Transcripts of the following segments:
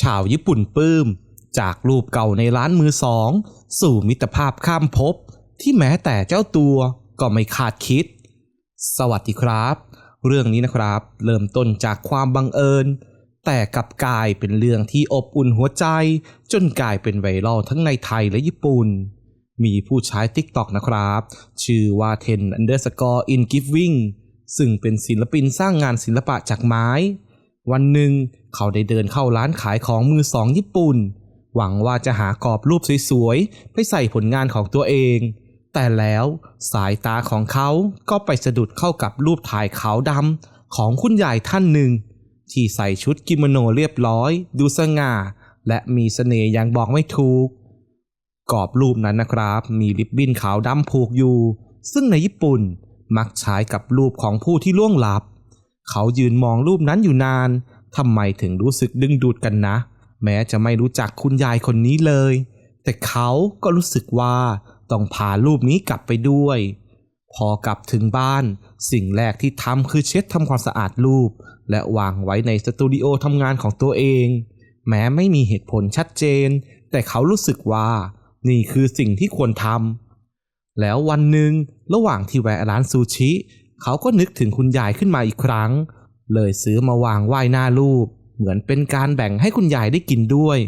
ชาวญี่ปุ่นปลื้ม จากรูปเก่าในร้านมือสอง สู่มิตรภาพข้ามภพที่แม้แต่เจ้าตัวก็ไม่คาดคิด สวัสดีครับ เรื่องนี้นะครับ เริ่มต้นจากความบังเอิญ แต่กลับกลายเป็นเรื่องที่อบอุ่นหัวใจ จนกลายเป็นไวรัลทั้งในไทยและญี่ปุ่น มีผู้ใช้ TikTok นะครับ ชื่อว่า10 underscore in giving ซึ่งเป็นศิลปินสร้างงานศิลปะจากไม้ วันหนึ่ง เขาได้เดินเข้าร้านขายของมือสองญี่ปุ่น หวังว่าจะหากรอบรูปสวยๆ ไปใส่ผลงานของตัวเอง แต่แล้วสายตาของเขาก็ไปสะดุดเข้ากับรูปถ่ายขาวดำของคุณยายท่านหนึ่ง ที่ใส่ชุดกิโมโนเรียบร้อย ดูสง่า และมีเสน่ห์อย่างบอกไม่ถูก กรอบรูปนั้นนะครับ มีริบบิ้นขาวดำผูกอยู่ ซึ่งในญี่ปุ่นมักใช้กับรูปของผู้ที่ล่วงลับ เขายืนมองรูปนั้นอยู่นาน ทำไมถึงรู้สึกดึงดูดกันนะ แม้จะไม่รู้จักคุณยายคนนี้เลย แต่เขาก็รู้สึกว่าต้องพารูปนี้กลับไปด้วย พอกลับถึงบ้าน สิ่งแรกที่ทำคือเช็ดทำความสะอาดรูป และวางไว้ในสตูดิโอทำงานของตัวเอง แม้ไม่มีเหตุผลชัดเจน แต่เขารู้สึกว่า นี่คือสิ่งที่ควรทำแล้ววันหนึ่งระหว่างที่แวะร้านซูชิ เขาก็นึกถึงคุณยายขึ้นมาอีกครั้ง เลยซื้อมาวางไหว้หน้ารูป เหมือนเป็นการแบ่งให้คุณยายได้กินด้วย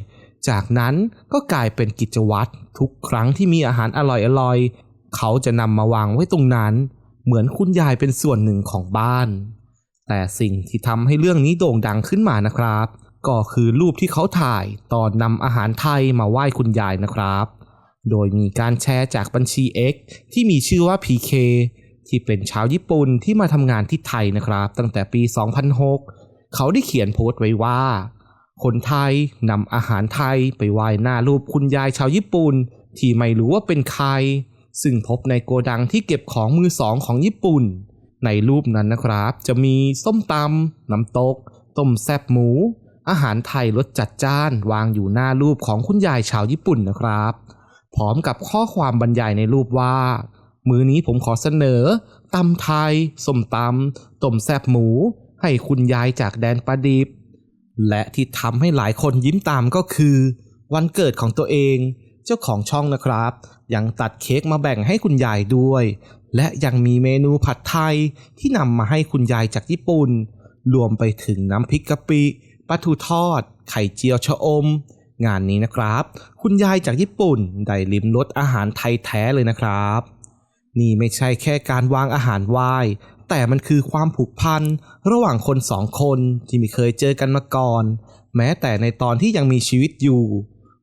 จากนั้นก็กลายเป็นกิจวัตรทุกครั้งที่มีอาหารอร่อยๆ เขาจะนำมาวางไว้ตรงนั้น เหมือนคุณยายเป็นส่วนหนึ่งของบ้าน แต่สิ่งที่ทำให้เรื่องนี้โด่งดังขึ้นมานะครับ ก็คือรูปที่เขาถ่ายตอนนำอาหารไทยมาไหว้คุณยายนะครับ โดยมีการแชร์จากบัญชี X ที่มีชื่อว่า PK ที่เป็นชาวญี่ปุ่นที่มาทำงานที่ไทยนะครับ ตั้งแต่ปี 2006 เขาได้เขียนโพสต์ไว้ว่า คนไทยนำอาหารไทยไปไหว้หน้ารูปคุณยายชาวญี่ปุ่น ที่ไม่รู้ว่าเป็นใคร ซึ่งพบในโกดังที่เก็บของมือสองของญี่ปุ่น ในรูปนั้นนะครับ จะมีส้มตำน้ำตก ต้มแซบหมู อาหารไทยรสจัดจ้าน วางอยู่หน้ารูปของคุณยายชาวญี่ปุ่นนะครับ พร้อมกับข้อความบรรยายในรูปว่า มื้อนี้ผมขอเสนอตำไทยส้มตำต้มแซบหมู ให้คุณยายจากแดนประดิบ และที่ทำให้หลายคนยิ้มตามก็คือ วันเกิดของตัวเอง เจ้าของช่องนะครับ ยังตัดเค้กมาแบ่งให้คุณยายด้วย และยังมีเมนูผัดไทยที่นำมาให้คุณยายจากญี่ปุ่น รวมไปถึงน้ำพริกกะปิปลาทูทอด ไข่เจียวชะอม งานนี้นะครับ คุณยายจากญี่ปุ่น ได้ลิมรสอาหารไทยแท้เลยนะครับ นี่ไม่ใช่แค่การวางอาหารไหว้แต่มันคือความผูกพันระหว่างคนสองคนที่ไม่เคยเจอกันมาก่อน แม้แต่ในตอนที่ยังมีชีวิตอยู่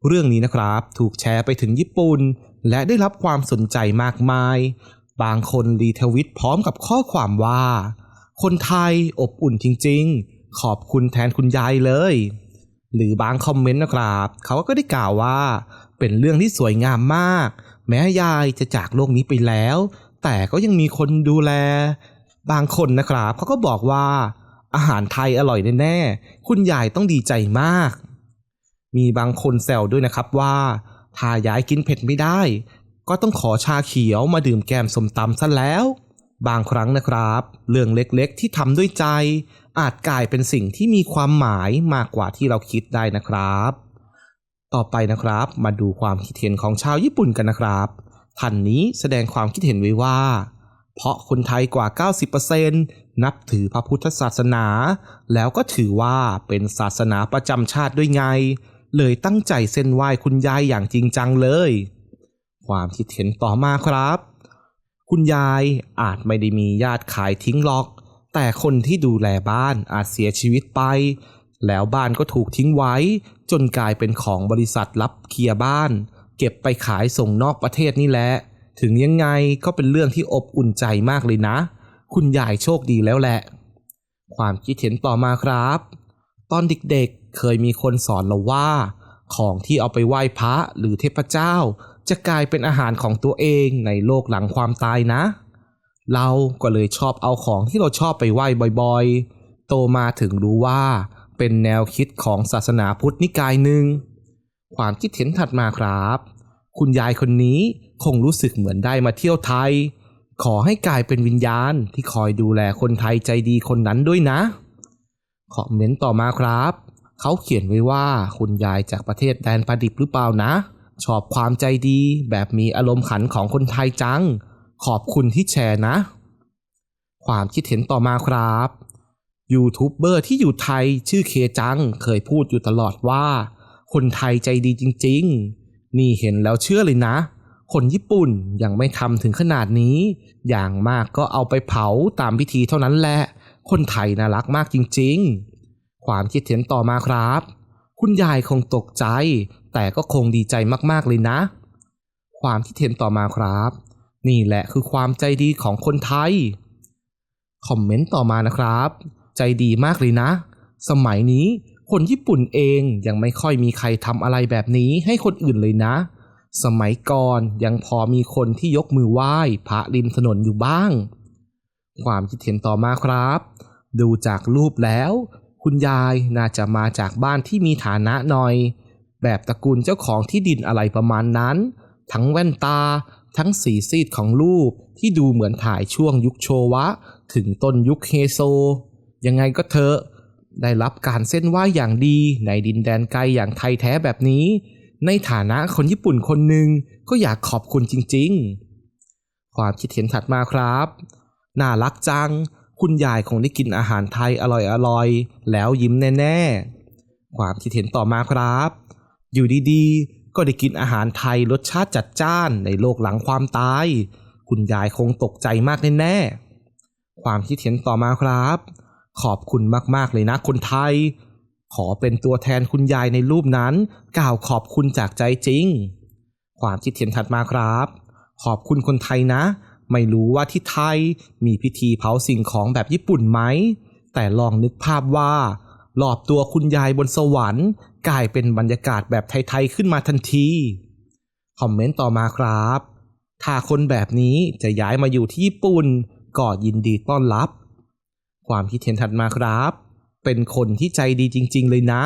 เรื่องนี้นะครับถูกแชร์ไปถึงญี่ปุ่น และได้รับความสนใจมากมาย บางคนรีทวิตพร้อมกับข้อความว่า คนไทยอบอุ่นจริง ๆ ขอบคุณแทนคุณยายเลย หรือบางคอมเมนต์นะครับ เขาก็ได้กล่าวว่า เป็นเรื่องที่สวยงามมาก แม้ยายจะจากโลกนี้ไปแล้ว แต่ก็ยังมีคนดูแล บางคนนะครับเขาก็บอกว่า อาหารไทยอร่อยแน่ๆคุณยายต้องดีใจมาก มีบางคนแซวด้วยนะครับว่าถ้ายายกินเผ็ดไม่ได้ ก็ต้องขอชาเขียวมาดื่มแกมสมตำซะแล้ว บางครั้งนะครับ เรื่องเล็กๆที่ทำด้วยใจ อาจกลายเป็นสิ่งที่มีความหมายมากกว่าที่เราคิดได้นะครับ ต่อไปนะครับ มาดูความคิดเห็นของชาวญี่ปุ่นกันนะครับท่านนี้แสดงความคิดเห็นไว้ว่า เพราะคนไทยกว่า 90%นับถือพระพุทธศาสนา แล้วก็ถือว่าเป็นศาสนาประจำชาติด้วยไง เลยตั้งใจเส้นไหว้คุณยายอย่างจริงจังเลย ความคิดเห็นต่อมาครับ คุณยายอาจไม่ได้มีญาติขายทิ้งหรอก แต่คนที่ดูแลบ้านอาจเสียชีวิตไป แล้วบ้านก็ถูกทิ้งไว้ จนกลายเป็นของบริษัทรับเคลียร์บ้าน เก็บไปขายส่งนอกประเทศนี่แหละ ถึงยังไงก็เป็นเรื่องที่อบอุ่นใจมากเลยนะ คุณยายโชคดีแล้วแหละ ความคิดเห็นต่อมาครับ ตอนเด็กๆเคยมีคนสอนเราว่า ของที่เอาไปไหว้พระหรือเทพเจ้า จะกลายเป็นอาหารของตัวเองในโลกหลังความตายนะ เราก็เลยชอบเอาของที่เราชอบไปไหว้บ่อยๆ โตมาถึงรู้ว่า เป็นแนวคิดของศาสนาพุทธนิกายหนึ่ง ความคิดเห็นถัดมาครับ คุณยายคนนี้คงรู้สึกเหมือนได้มาเที่ยวไทย ขอให้กลายเป็นวิญญาณที่คอยดูแลคนไทยใจดีคนนั้นด้วยนะ คอมเมนต์ต่อมาครับ เขาเขียนไว้ว่าคุณยายจากประเทศแดนประดิบหรือเปล่านะ ชอบความใจดีแบบมีอารมณ์ขันของคนไทยจัง ขอบคุณที่แชร์นะ ความคิดเห็นต่อมาครับ ยูทูบเบอร์ที่อยู่ไทยชื่อเคจัง เคยพูดอยู่ตลอดว่า คนไทยใจดีจริง ๆ นี่เห็นแล้วเชื่อเลยนะ คนญี่ปุ่นยังไม่ทำถึงขนาดนี้ อย่างมากก็เอาไปเผาตามพิธีเท่านั้นแหละ คนไทยน่ารักมากจริง ๆ ความคิดเห็นต่อมาครับ คุณยายคงตกใจ แต่ก็คงดีใจมากๆเลยนะ ความคิดเห็นต่อมาครับ นี่แหละคือความใจดีของคนไทย คอมเมนต์ต่อมานะครับ ใจดีมากเลยนะ สมัยนี้คนญี่ปุ่นเองยังไม่ค่อยมีใครทำอะไรแบบนี้ให้คนอื่นเลยนะ สมัยก่อนยังพอมีคนที่ยกมือไหว้พระริมถนนอยู่บ้าง ความคิดเห็นต่อมาครับ ดูจากรูปแล้ว คุณยายน่าจะมาจากบ้านที่มีฐานะหน่อย แบบตระกูลเจ้าของที่ดินอะไรประมาณนั้น ทั้งแว่นตา ทั้งสีซีดของรูปที่ดูเหมือนถ่ายช่วงยุคโชวะ ถึงต้นยุคเฮโซ ยังไงก็เถอะได้รับการเส้นไหว้อย่างดีในดินแดนไกลอย่างไทยแท้แบบนี้ ในฐานะคนญี่ปุ่นคนหนึ่งก็อยากขอบคุณจริงๆ ความคิดเห็นถัดมาครับ น่ารักจัง คุณยายคงได้กินอาหารไทยอร่อยๆ แล้วยิ้มแน่ๆ ความคิดเห็นต่อมาครับ อยู่ดีๆ ก็ได้กินอาหารไทยรสชาติจัดจ้านในโลกหลังความตาย คุณยายคงตกใจมากแน่ๆ ความคิดเห็นต่อมาครับ ขอบคุณมากๆเลยนะคนไทย ขอเป็นตัวแทนคุณยายในรูปนั้น กล่าวขอบคุณจากใจจริง ความคิดเห็นถัดมาครับ ขอบคุณคนไทยนะ ไม่รู้ว่าที่ไทยมีพิธีเผาสิ่งของแบบญี่ปุ่นไหม แต่ลองนึกภาพว่าหลอบตัวคุณยายบนสวรรค์ กลายเป็นบรรยากาศแบบไทย ๆ ขึ้นมาทันที คอมเมนต์ต่อมาครับ ถ้าคนแบบนี้จะย้ายมาอยู่ที่ญี่ปุ่นก็ยินดีต้อนรับ ความคิดเห็นถัดมาครับ เป็นคนที่ใจดีจริง ๆ เลยนะ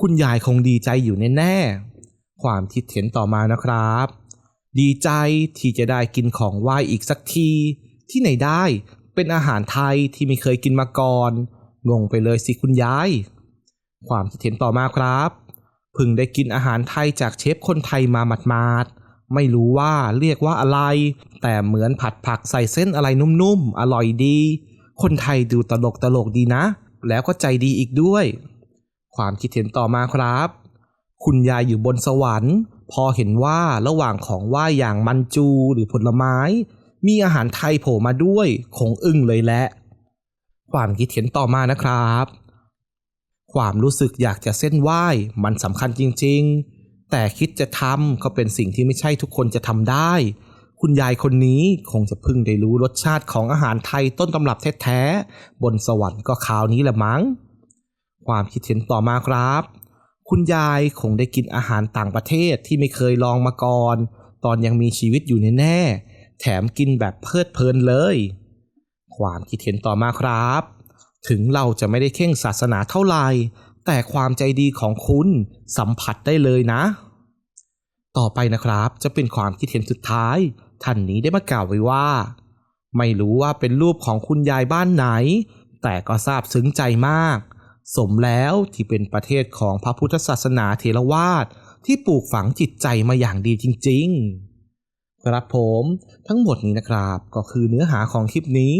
คุณยายคงดีใจอยู่แน่ๆ ความคิดเห็นต่อมานะครับ ดีใจที่จะได้กินของไหว้อีกสักที ที่ไหนได้เป็นอาหารไทยที่ไม่เคยกินมาก่อน งงไปเลยสิคุณยาย ความคิดเห็นต่อมาครับเพิ่งได้กินอาหารไทยจากเชฟคนไทยมาหมาดๆ ไม่รู้ว่าเรียกว่าอะไร แต่เหมือนผัดผักใส่เส้นอะไรนุ่มๆ อร่อยดี คนไทยดูตลกตลกดีนะ แล้วก็ใจดีอีกด้วย ความคิดเห็นต่อมาครับ คุณยายอยู่บนสวรรค์ พอเห็นว่าระหว่างของไหวอย่างมันจูหรือผลไม้ มีอาหารไทยโผล่มาด้วยคงอึ้งเลยแหละ ความคิดเห็นต่อมานะครับ ความรู้สึกอยากจะเส้นไหว้มันสำคัญจริง ๆ แต่คิดจะทำก็เป็นสิ่งที่ไม่ใช่ทุกคนจะทำได้ คุณยายคนนี้คงจะพิ่งได้รู้รสชาติของอาหารไทยต้นตำรับแท้ๆ บนสวรรค์ก็คราวนี้แหละมั้ง ความคิดเห็นต่อมาครับ คุณยายคงได้กินอาหารต่างประเทศที่ไม่เคยลองมาก่อน ตอนยังมีชีวิตอยู่แน่ๆ แถมกินแบบเพลิดเพลินเลย ความคิดเห็นต่อมาครับ ถึงเราจะไม่ได้เข่งศาสนาเท่าไหร่ แต่ความใจดีของคุณสัมผัสได้เลยนะ ต่อไปนะครับจะเป็นความคิดเห็นสุดท้าย ท่านนี้ได้มากล่าวไว้ว่า ไม่รู้ว่าเป็นรูปของคุณยายบ้านไหน แต่ก็ซาบซึ้งใจมาก สมแล้วที่เป็นประเทศของพระพุทธศาสนาเทรวาสที่ปลูกฝังจิตใจมาอย่างดีจริง ๆ ครับผมทั้งหมดนี้นะครับก็คือเนื้อหาของคลิปนี้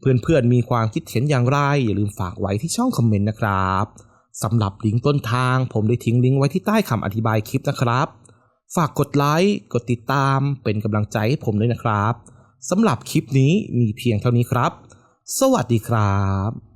เพื่อนๆมีความคิดเห็นอย่างไรอย่าลืมฝากไว้ที่ช่องคอมเมนต์นะครับสำหรับลิงก์ต้นทางผมได้ทิ้งลิงก์ไว้ที่ใต้คำอธิบายคลิปนะครับ ฝากกดไลค์กดติดตามเป็นกำลังใจให้ผมด้วยนะครับสำหรับคลิปนี้มีเพียงเท่านี้ครับ สวัสดีครับ